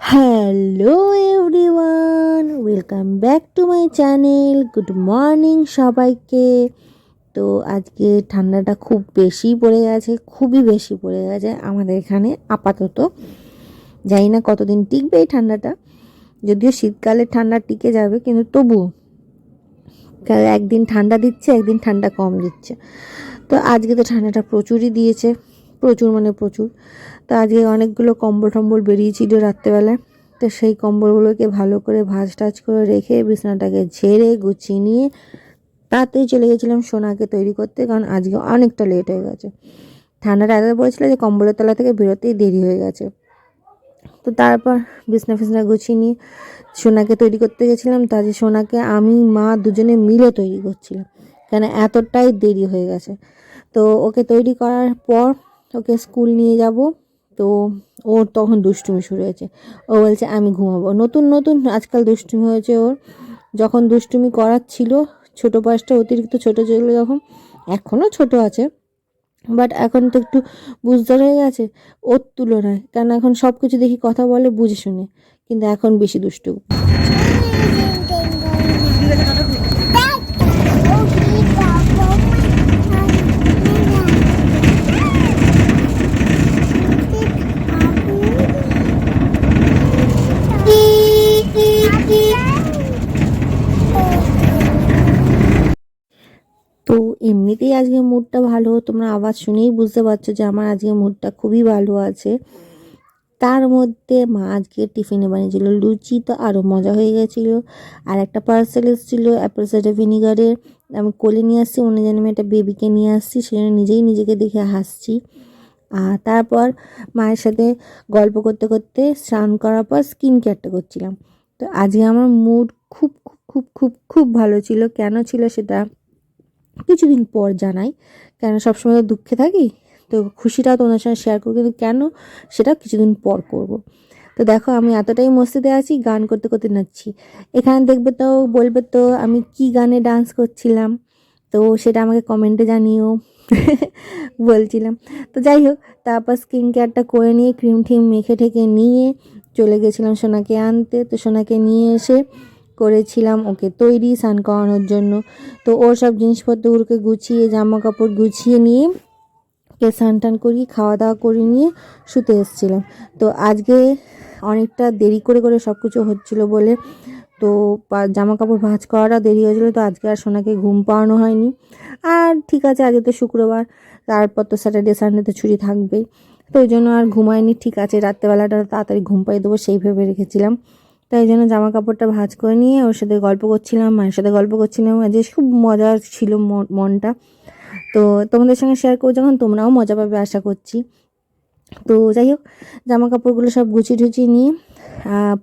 Hello everyone welcome back to my channel good morning সবাইকে। তো আজকে ঠান্ডাটা খুব বেশি পড়ে গেছে, খুবই বেশি পড়ে গেছে আমাদের এখানে, আপাতত। জানি না কতদিন টিকবে এই ঠান্ডাটা। যদিও শীতকালে ঠান্ডা টিকে যাবে, কিন্তু তবুও। একদিন ঠান্ডা দিচ্ছে, একদিন ঠান্ডা কম দিচ্ছে। তো আজকে তো ঠান্ডাটা প্রচুরই দিয়েছে। প্রচুর মানে প্রচুর। তো আজকে অনেকগুলো কম্বল টম্বল বেরিয়েছিল রাত্রেবেলায়। তো সেই কম্বলগুলোকে ভালো করে ভাজ টাজ করে রেখে বিছানাটাকে ঝেড়ে গুছিয়ে নিয়ে তাতেই চলে গেছিলাম সোনাকে তৈরি করতে, কারণ আজকে অনেকটা লেট হয়ে গেছে। ঠান্ডাটা এত পড়েছিল যে কম্বলের তলা থেকে বেরোতেই দেরি হয়ে গেছে। তো তারপর বিছনা ফিছনা গুছিয়ে নিয়ে সোনাকে তৈরি করতে গেছিলাম। তা যে সোনাকে আমি, মা দুজনে মিলে তৈরি করছিলাম। কেন এতটাই দেরি হয়ে গেছে। তো ওকে তৈরি করার পর ওকে স্কুল নিয়ে যাব। তো ওর তখন দুষ্টুমি শুরু হয়েছে। ও বলছে, আমি ঘুমাবো। নতুন নতুন, আজকাল দুষ্টুমি হয়েছে ওর। যখন দুষ্টুমি করার ছিল, ছোটো বয়সটা অতিরিক্ত ছোটো ছিল যখন এখনও ছোট আছে। বাট এখন তো একটু বুঝতে হয়ে গেছে, ওর তুলনায়। কারণ এখন সব কিছু দেখি কথা বলে, বুঝে শুনে। কিন্তু এখন বেশি দুষ্টু। তো এমনিতেই আজকে মুডটা ভালো। তোমরা আওয়াজ শুনেই বুঝতে পারছ যে আমার আজকে মুডটা খুবই ভালো আছে। তার মধ্যে মা আজকে টিফিনে বানিয়েছিল লুচি, তো আরও মজা হয়ে গেছিল। আর একটা পার্সেল এসেছিল অ্যাপেল সাইডার ভিনিগারের আমি কোলে নিয়ে আসছি অন্য যেন আমি একটা বেবিকে নিয়ে আসছি সেজন্য নিজেই নিজেকে দেখে হাসছি। আর তারপর মায়ের সাথে গল্প করতে করতে স্নান করার পর স্কিন কেয়ারটা করছিলাম। তো আজকে আমার মুড খুব খুব খুব খুব খুব ভালো ছিল। কেন ছিল সেটা কিছুদিন পর জানাই, কেন সবসময় তো দুঃখে থাকি? তো খুশিটাও তোমাদের সঙ্গে শেয়ার করব, কিন্তু কেন সেটা কিছুদিন পর করব। তো দেখো, আমি এতটাই মস্তিতে আছি, গান করতে করতে নাচছি। এখানে দেখবে তো, বলবে তো, আমি কি গানে ডান্স করছিলাম? তো সেটা আমাকে কমেন্টে জানিও। বলছিলাম। তো যাই হোক, তারপর স্কিন কেয়ারটা করে নিয়ে ক্রিম ঠিম মেখে ঠেকে নিয়ে চলে গেছিলাম সোনাকে আনতে। তো সোনাকে নিয়ে এসে করেছিলাম ওকে তৈরি স্নান করানোর জন্য। তো ওর সব জিনিসপত্রগুলোকে গুছিয়ে জামা কাপড় গুছিয়ে নিয়ে ওকে স্নান টান করিয়ে খাওয়া দাওয়া করে নিয়ে শুতে এসেছিলাম। তো আজকে অনেকটা দেরি করে করে সব কিছু হচ্ছিল বলে তো জামা কাপড় ভাঁজ করাটা দেরি হয়েছিলো। তো আজকে আর সোনাকে ঘুম পাওয়ানো হয়নি। আর ঠিক আছে, আজকে তো শুক্রবার, তারপর তো স্যাটারডে, সানডে তো ছুটি থাকবেই। তো ওই জন্য আর ঘুমায়নি। ঠিক আছে, রাত্রেবেলাটা তাড়াতাড়ি ঘুম পাই দেবো সেই ভেবে রেখেছিলাম। তাই জন্য জামা কাপড়টা ভাঁজ করে নিয়ে ওর সাথে গল্প করছিলাম, মায়ের সাথে গল্প করছিলাম। আজকে খুব মজা ছিল মনটা। তো তোমাদের সঙ্গে শেয়ার করব যখন তোমরাও মজা পাবে আশা করছি। তো যাই হোক জামা কাপড়গুলো সব গুছিয়ে টুচিয়ে নিয়ে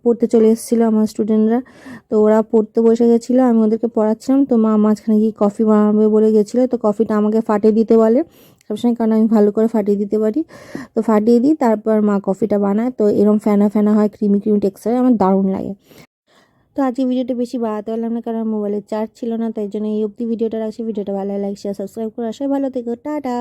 পড়তে চলে এসেছিল আমার স্টুডেন্টরা তো ওরা পড়তে বসে গেছিল, আমি ওদেরকে পড়াচ্ছিলাম। তো মা মাঝখানে গিয়ে কফি বানাবে বলে গেছিল। তো কফিটা আমাকে ফাটিয়ে দিতে বলে। সবসময় কারণ আমি ভালো করে ফাটিয়ে দিতে পারি। তো ফাটিয়ে দিই, তারপর মা কফিটা বানায়। তো এরকম ফ্যানা ফ্যানা হয় ক্রিমি ক্রিমি টেক্সচার আমার দারুণ লাগে। তো আজকে ভিডিওটা বেশি বাড়াতে পারলাম না, কারণ মোবাইলের চার্জ ছিল না, তাই জন্য এই অবধি ভিডিওটা রাখছি। ভিডিওটা ভালো লাগছে সাবস্ক্রাইব করে আসে। ভালো থেকো, টাটা!